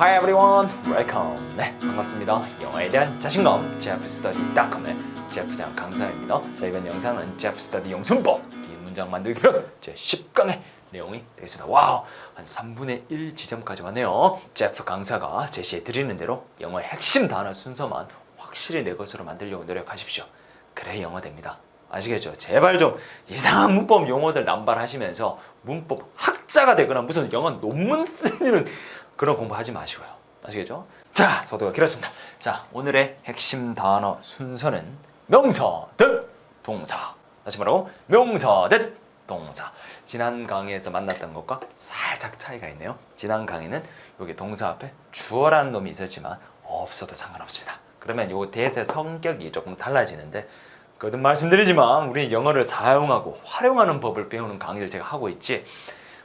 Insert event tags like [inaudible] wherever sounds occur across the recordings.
Hi everyone, welcome. 네, 반갑습니다. 영어에 대한 자신감, jeffstudy.com의 제프장 강사입니다. 자, 이번 영상은 제프스터디 영순법 이 문장 만들기 편제 10강의 내용이 되겠습니다. 와우, 한 3분의 1 지점까지 왔네요. 제프 강사가 제시해 드리는 대로 영어의 핵심 단어 순서만 확실히 내 것으로 만들려고 노력하십시오. 그래 영어 됩니다. 아시겠죠? 제발 좀 이상한 문법 용어들 남발하시면서 문법 학자가 되거나 무슨 영어 논문 쓰는 그런 공부하지 마시고요. 아시겠죠? 자, 소도가 길었습니다. 자, 오늘의 핵심 단어 순서는 명사 대 동사. 다시 말하고 명사 대 동사. 지난 강의에서 만났던 것과 살짝 차이가 있네요. 지난 강의는 여기 동사 앞에 주어라는 놈이 있었지만 없어도 상관없습니다. 그러면 요 대세 성격이 조금 달라지는데 거듭 말씀드리지만 우리 영어를 사용하고 활용하는 법을 배우는 강의를 제가 하고 있지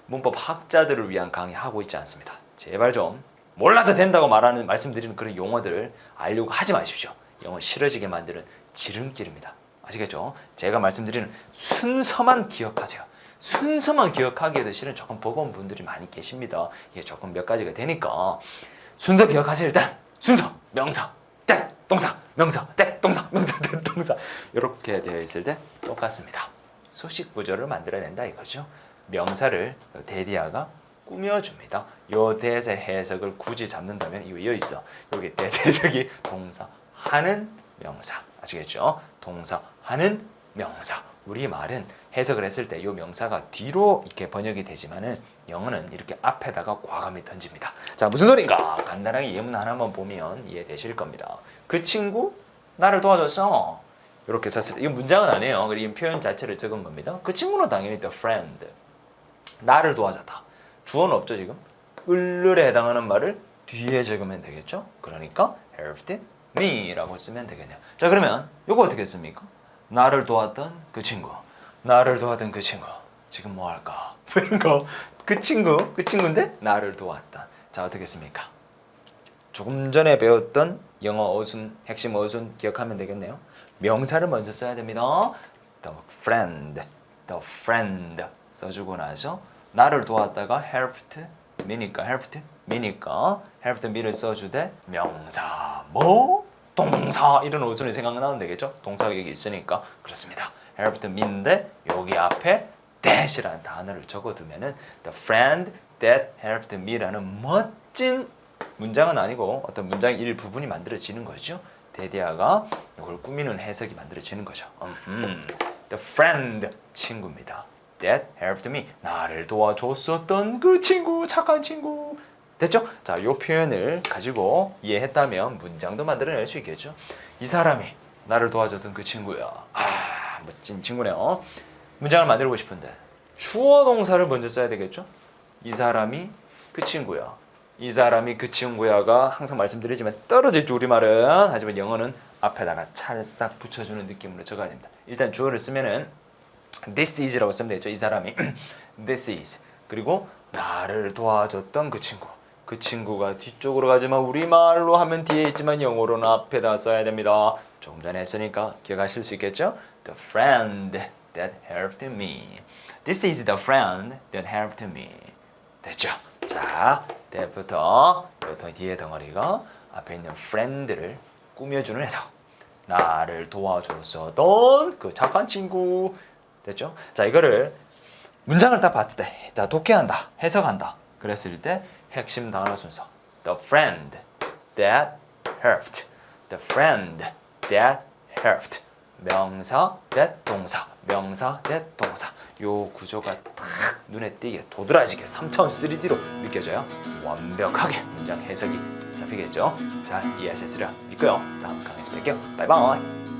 문법 학자들을 위한 강의 하고 있지 않습니다. 제발 좀 몰라도 된다고 말하는 말씀드리는 그런 용어들을 알려고 하지 마십시오. 영어 싫어지게 만드는 지름길입니다. 아시겠죠? 제가 말씀드리는 순서만 기억하세요. 순서만 기억하기에도 실은 조금 버거운 분들이 많이 계십니다. 이게 조금 몇 가지가 되니까 순서 기억하세요. 일단 순서 명사 때 동사 명사 때 동사 명사 때 동사 이렇게 되어 있을 때 똑같습니다. 수식 구조를 만들어야 된다 이거죠. 명사를 대디아가 꾸며줍니다. 요 대세 해석을 굳이 잡는다면 이거 이어 있어. 여기 대세 해석이 동사 하는 명사 아시겠죠? 동사 하는 명사. 우리 말은 해석을 했을 때이 명사가 뒤로 이렇게 번역이 되지만은 영어는 이렇게 앞에다가 과감히 던집니다. 자 무슨 소린가? 간단하게 예문 하나만 보면 이해되실 겁니다. 그 친구 나를 도와줬어. 이렇게 썼을 때 이거 문장은 아니에요. 그리고 이 표현 자체를 적은 겁니다. 그 친구는 당연히 the friend. 나를 도와줬다. 주어는 없죠 지금. 을을에 해당하는 말을 뒤에 적으면 되겠죠. 그러니까 helped me라고 쓰면 되겠네요. 자 그러면 이거 어떻게 씁니까? 나를 도왔던 그 친구. 나를 도왔던 그 친구. 지금 뭐 할까? [laughs] 이런 거. 그 친구, 그 친구인데 나를 도왔다. 자 어떻게 씁니까? 조금 전에 배웠던 영어 어순, 핵심 어순 기억하면 되겠네요. 명사를 먼저 써야 됩니다. The friend, the friend 써주고 나서 나를 도왔다가 helped me니까 helped me니까 helped me를 써주되 명사 뭐 동사 이런 어순이 생각나면 되겠죠? 동사가 여기 있으니까 그렇습니다. helped me인데 여기 앞에 that이라는 단어를 적어두면은 the friend that helped me라는 멋진 문장은 아니고 어떤 문장의 일부분이 만들어지는 거죠. 데디아가 이걸 꾸미는 해석이 만들어지는 거죠. 음, the friend 친구입니다. That helped me 나를 도와줬었던 그 친구 착한 친구 됐죠? 자, 이 표현을 가지고 이해했다면 문장도 만들어낼 수 있겠죠. 이 사람이 나를 도와줬던 그 친구야. 아, 멋진 친구네요. 문장을 만들고 싶은데 주어 동사를 먼저 써야 되겠죠? 이 사람이 그 친구야. 이 사람이 그 친구야가 항상 말씀드리지만 떨어질 줄 우리말은 하지만 영어는 앞에다가 찰싹 붙여주는 느낌으로 적어야 됩니다. 일단 주어를 쓰면은 this is라고 쓰면 되겠죠. 이 사람이 [clears throat] this is 그리고 나를 도와줬던 그 친구. 그 친구가 뒤쪽으로 가지만 우리말로 하면 뒤에 있지만 영어로는 앞에다 써야 됩니다. 조금 전에 했으니까 기억하실 수 있겠죠? The friend that helped me. This is the friend that helped me. 됐죠? 자, 때부터 요 뒤에 덩어리가 앞에 있는 friend를 꾸며주는 해석. 나를 도와줬었던 그 착한 친구. 됐죠? 자, 이거를 문장을 딱 봤을 때, 자, 독해한다, 해석한다. 그랬을 때 핵심 단어 순서. The friend that helped. The friend that helped. 명사 that 동사. 명사 that 동사. 요 구조가 탁 눈에 띄게 도드라지게 3차원 3D로 느껴져요. 완벽하게 문장 해석이 잡히겠죠? 잘 이해하셨으리라 믿고요. 다음 강의에서 뵐게요. 바이바이.